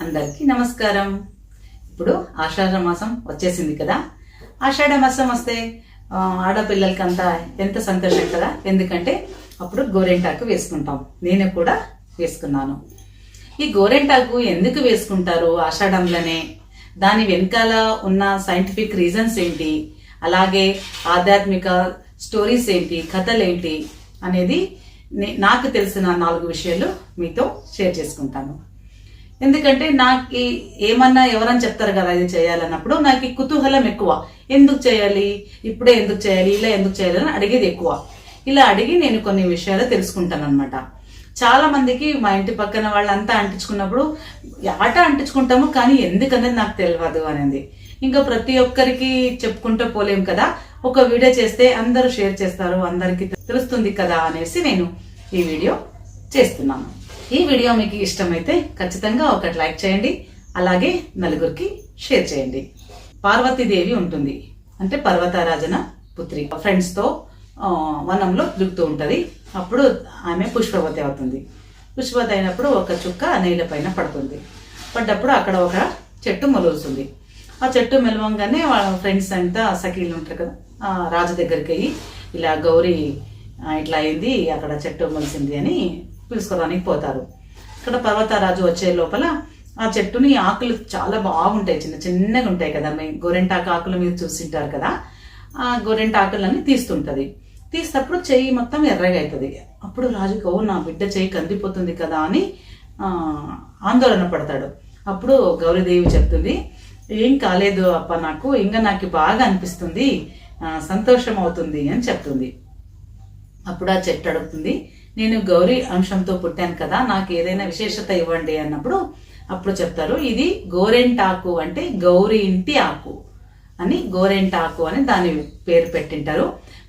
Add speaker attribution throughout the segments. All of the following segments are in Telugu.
Speaker 1: అందరికీ నమస్కారం. ఇప్పుడు ఆషాఢ మాసం వచ్చేసింది కదా. ఆషాఢ మాసం వస్తే ఆడపిల్లలకి అంతా ఎంత సంతోషం కదా. ఎందుకంటే అప్పుడు గోరెంటాకు వేసుకుంటాం. నేను కూడా వేసుకున్నాను. ఈ గోరెంటాకు ఎందుకు వేసుకుంటారు ఆషాఢంలోనే? దాని వెనకాల ఉన్న సైంటిఫిక్ రీజన్స్ ఏంటి? అలాగే ఆధ్యాత్మిక స్టోరీస్ ఏంటి? కథలు ఏంటి? అనేది నే- నాకు తెలిసిన నాలుగు విషయాలు మీతో షేర్ చేసుకుంటాను. ఎందుకంటే నాకు ఏమన్నా ఎవరని చెప్తారు కదా ఇది చేయాలన్నప్పుడు నాకు ఈ కుతూహలం ఎక్కువ. ఎందుకు చేయాలి? ఇప్పుడే ఎందుకు చేయాలి? ఇలా ఎందుకు చేయాలి అని అడిగేది ఎక్కువ. ఇలా అడిగి నేను కొన్ని విషయాలు తెలుసుకుంటాను అనమాట చాలా మందికి మా ఇంటి పక్కన వాళ్ళంతా అంటించుకున్నప్పుడు ఆట అంటించుకుంటాము కానీ ఎందుకనేది నాకు తెలియదు అనేది. ఇంకా ప్రతి ఒక్కరికి చెప్పుకుంటూ పోలేం కదా. ఒక వీడియో చేస్తే అందరూ షేర్ చేస్తారు అందరికి తెలుస్తుంది కదా అనేసి నేను ఈ వీడియో చేస్తున్నాను. ఈ వీడియో మీకు ఇష్టమైతే ఖచ్చితంగా ఒకటి లైక్ చేయండి. అలాగే నలుగురికి షేర్ చేయండి. పార్వతీదేవి ఉంటుంది. అంటే పర్వతారాజన పుత్రి. ఫ్రెండ్స్తో వనంలో దిగుతూ ఉంటుంది. అప్పుడు ఆమె పుష్పవతి అవుతుంది. పుష్పవతి అయినప్పుడు ఒక చుక్క నీళ్ళ పైన పడుతుంది. పడ్డప్పుడు అక్కడ ఒక చెట్టు మొలుస్తుంది. ఆ చెట్టు మెలవంగానే వాళ్ళ ఫ్రెండ్స్ అంతా సఖీలు ఉంటారు కదా రాజు దగ్గరికి అయ్యి ఇలా గౌరీ ఇట్లా అయింది అక్కడ చెట్టు మొలిసింది అని పిలుచుకోవడానికి పోతారు. ఇక్కడ పర్వతరాజు వచ్చే లోపల ఆ చెట్టుని ఆకులు చాలా బాగుంటాయి చిన్న చిన్నగా ఉంటాయి కదా. మీ గోరెంటాకు ఆకులు మీరు చూసింటారు కదా. ఆ గోరెంటాకులన్నీ తీస్తుంటుంది. తీసినప్పుడు చెయ్యి మొత్తం ఎర్రగా అవుతుంది అప్పుడు రాజుకు "ఓ, నా బిడ్డ చెయ్యి కందిపోతుంది కదా అని ఆందోళన పడతాడు. అప్పుడు గౌరీదేవి చెప్తుంది ఏం కాలేదు అప్ప నాకు ఇంకా నాకు బాగా అనిపిస్తుంది సంతోషం అవుతుంది అని చెప్తుంది. అప్పుడు ఆ చెట్టు అడుగుతుంది నేను గౌరీ అంశంతో పుట్టాను కదా నాకు ఏదైనా విశేషత ఇవ్వండి అన్నప్పుడు అప్పుడు చెప్తారు ఇది గోరెంటాకు అంటే గౌరీ ఇంటి ఆకు అని గోరెంటాకు అని దాని పేరు పెట్టింటారు.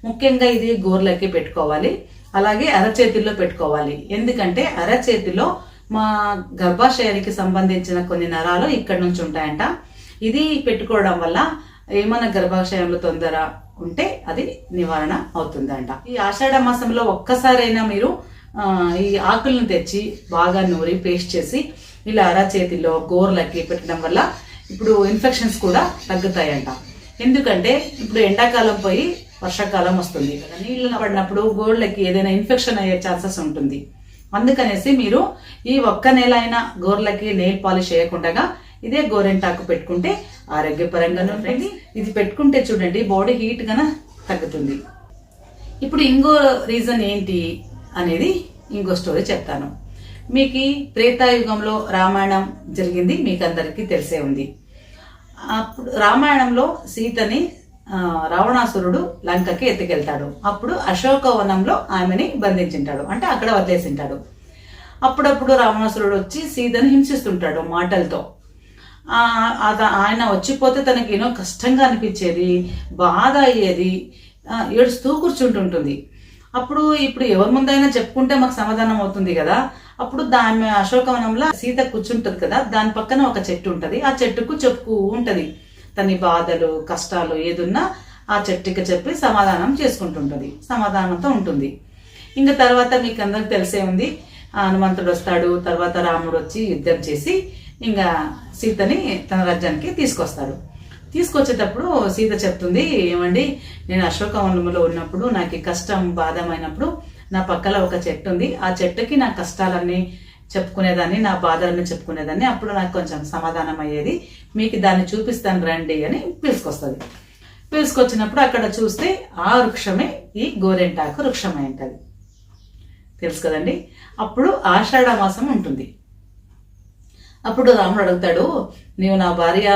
Speaker 1: ముఖ్యంగా ఇది గోర్లకి పెట్టుకోవాలి అలాగే అరచేతిలో పెట్టుకోవాలి. ఎందుకంటే అరచేతిలో మా గర్భాశయానికి సంబంధించిన కొన్ని నరాలు ఇక్కడ నుంచి ఉంటాయంట. ఇది పెట్టుకోవడం వల్ల ఏమైనా గర్భాశయంలో తొందర ఉంటే అది నివారణ అవుతుందంట. ఈ ఆషాఢ మాసంలో ఒక్కసారైనా మీరు ఈ ఆకులను తెచ్చి బాగా నూరి పేస్ట్ చేసి ఇలా అరచేతిలో గోర్లకి పెట్టడం వల్ల ఇప్పుడు ఇన్ఫెక్షన్స్ కూడా తగ్గుతాయంట. ఎందుకంటే ఇప్పుడు ఎండాకాలం పోయి వర్షాకాలం వస్తుంది కదా. నీళ్ళు పడినప్పుడు గోర్లకి ఏదైనా ఇన్ఫెక్షన్ అయ్యే ఛాన్సెస్ ఉంటుంది. అందుకనేసి మీరు ఈ ఒక్క నెల అయినా గోర్లకి నెయిల్ పాలిష్ చేయకుండా ఇదే గోరెంటాకు పెట్టుకుంటే ఆరోగ్యపరంగానే ఉంటుంది. ఇది పెట్టుకుంటే చూడండి బాడీ హీట్ గన తగ్గుతుంది. ఇప్పుడు ఇంకో రీజన్ ఏంటి అనేది ఇంకో స్టోరీ చెప్తాను. మీకు త్రేతాయుగంలో రామాయణం జరిగింది మీకు అందరికీ తెలిసే ఉంది. అప్పుడు రామాయణంలో సీతని రావణాసురుడు లంకకి ఎత్తుకెళ్తాడు. అప్పుడు అశోకవనంలో ఆమెని బంధించింటాడు అంటే అక్కడ వదిలేసింటాడు. అప్పుడప్పుడు రావణాసురుడు వచ్చి సీతను హింసిస్తుంటాడు మాటలతో. ఆయన వచ్చిపోతే తనకి ఏనో కష్టంగా అనిపించేది బాధ అయ్యేది ఏడుస్తూ కూర్చుంటుంటుంది. అప్పుడు ఇప్పుడు ఎవరి ముందైనా చెప్పుకుంటే మాకు సమాధానం అవుతుంది కదా. అప్పుడు దాని అశోకవనంలో సీత కూర్చుంటది కదా. దాని పక్కన ఒక చెట్టు ఉంటుంది. ఆ చెట్టుకు చెప్పు ఉంటుంది. తన బాధలు కష్టాలు ఏదున్నా ఆ చెట్టుకి చెప్పి సమాధానం చేసుకుంటుంటుంది. సమాధానంతో ఉంటుంది. ఇంకా తర్వాత మీకు అందరికి తెలిసే ఉంది. ఆ హనుమంతుడు వస్తాడు. తర్వాత రాముడు వచ్చి యుద్ధం చేసి ఇంకా సీతని తన రాజ్యానికి తీసుకొస్తారు. తీసుకొచ్చేటప్పుడు సీత చెప్తుంది ఏమండి నేను అశోకవనంలో ఉన్నప్పుడు నాకు కష్టం బాధమైనప్పుడు నా పక్కల ఒక చెట్టు ఉంది ఆ చెట్టుకి నా కష్టాలన్నీ చెప్పుకునేదాన్ని నా బాధలను చెప్పుకునేదాన్ని. అప్పుడు నాకు కొంచెం సమాధానం అయ్యేది మీకు దాన్ని చూపిస్తాను రండి అని పిలుచుకొస్తుంది. పిలుచుకొచ్చినప్పుడు అక్కడ చూస్తే ఆ వృక్షమే ఈ గోరెంటాకు వృక్షమై ఉంటుంది. తెలుసు కదండి? అప్పుడు ఆషాఢ మాసం ఉంటుంది. అప్పుడు రాముడు అడుగుతాడు నీవు నా భార్య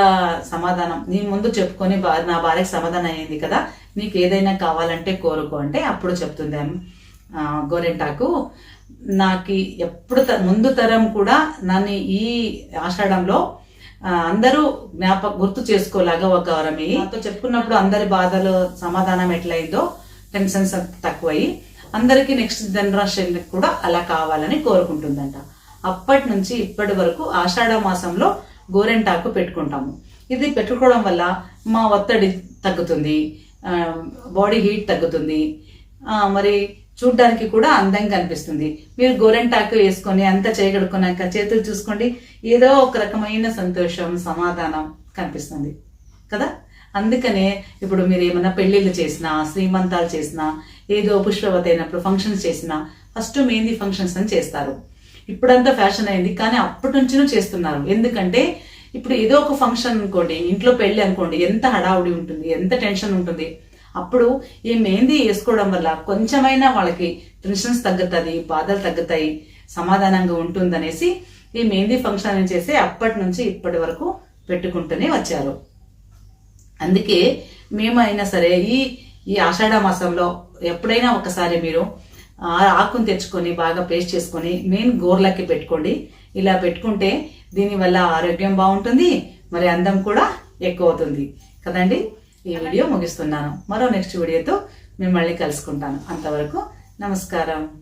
Speaker 1: సమాధానం నీ ముందు చెప్పుకొని నా భార్యకి సమాధానం అయ్యింది కదా నీకు ఏదైనా కావాలంటే కోరుకో అంటే అప్పుడు చెప్తుంది ఆమె, గోరెంటాకు. నాకు ఎప్పుడు త- ముందు తరం కూడా నన్ను ఈ ఆషాఢంలో అందరూ జ్ఞాపక గుర్తు చేసుకోలాగా ఒక వరమి. నాతో చెప్పుకున్నప్పుడు అందరి బాధలు సమాధానం ఎట్లయిందో టెన్షన్స్ తక్కువయ్యి అందరికీ నెక్స్ట్ జనరేషన్ కూడా అలా కావాలని కోరుకుంటుందంట. అప్పటి నుంచి ఇప్పటి వరకు ఆషాఢ మాసంలో గోరెంటాకు పెట్టుకుంటాము. ఇది పెట్టుకోవడం వల్ల మా ఒత్తిడి తగ్గుతుంది బాడీ హీట్ తగ్గుతుంది. మరి చూడ్డానికి కూడా అందంగా కనిపిస్తుంది మీరు గోరెంటాకు వేసుకొని అంత చేయగడుకున్నాక చేతులు చూసుకోండి ఏదో ఒక రకమైన సంతోషం సమాధానం కనిపిస్తుంది. కదా? అందుకనే ఇప్పుడు మీరు ఏమైనా పెళ్ళిళ్ళు చేసినా శ్రీమంతాలు చేసినా ఏదో పుష్పవతి అయినప్పుడు ఫంక్షన్స్ చేసినా ఫస్ట్ మెహందీ ఫంక్షన్స్ అని చేస్తారు. ఇప్పుడంతా ఫ్యాషన్ అయింది కానీ అప్పటి నుంచినూ చేస్తున్నారు. ఎందుకంటే ఇప్పుడు ఏదో ఒక ఫంక్షన్ అనుకోండి ఇంట్లో పెళ్ళి అనుకోండి ఎంత హడావుడి ఉంటుంది ఎంత టెన్షన్ ఉంటుంది. అప్పుడు ఈ మెహందీ వేసుకోవడం వల్ల కొంచెమైనా వాళ్ళకి టెన్షన్స్ తగ్గుతుంది బాధలు తగ్గుతాయి సమాధానంగా ఉంటుందనేసి ఈ మెహందీ ఫంక్షన్ అని చేసి అప్పటి నుంచి ఇప్పటి వరకు పెట్టుకుంటూనే వచ్చారు. అందుకే మేమైనా సరే ఈ ఈ ఆషాఢ మాసంలో ఎప్పుడైనా ఒకసారి మీరు ఆకును తెచ్చుకొని బాగా పేస్ట్ చేసుకొని మెయిన్ గోర్లకి పెట్టుకోండి. ఇలా పెట్టుకుంటే దీనివల్ల ఆరోగ్యం బాగుంటుంది మరి అందం కూడా ఎక్కువ అవుతుంది. కదండి? ఈ వీడియో ముగిస్తున్నాను. మరో నెక్స్ట్ వీడియోతో మేము మళ్ళీ కలుసుకుంటాను. అంతవరకు నమస్కారం.